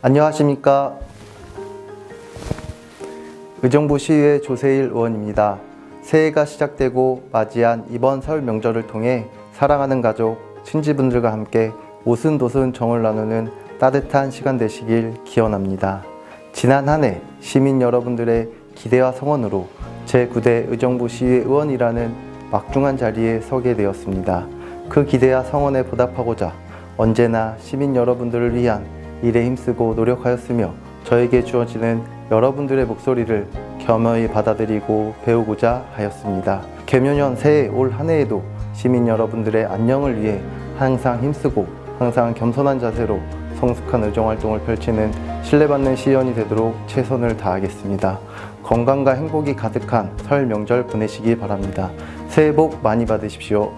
안녕하십니까. 의정부 시의회 조세일 의원입니다. 새해가 시작되고 맞이한 이번 설 명절을 통해 사랑하는 가족, 친지분들과 함께 오순도순 정을 나누는 따뜻한 시간 되시길 기원합니다. 지난 한 해 시민 여러분들의 기대와 성원으로 제9대 의정부 시의회 의원이라는 막중한 자리에 서게 되었습니다. 그 기대와 성원에 보답하고자 언제나 시민 여러분들을 위한 일에 힘쓰고 노력하였으며 저에게 주어지는 여러분들의 목소리를 겸허히 받아들이고 배우고자 하였습니다. 개묘년 새해 올 한 해에도 시민 여러분들의 안녕을 위해 항상 힘쓰고 항상 겸손한 자세로 성숙한 의정 활동을 펼치는 신뢰받는 시의원이 되도록 최선을 다하겠습니다. 건강과 행복이 가득한 설 명절 보내시기 바랍니다. 새해 복 많이 받으십시오.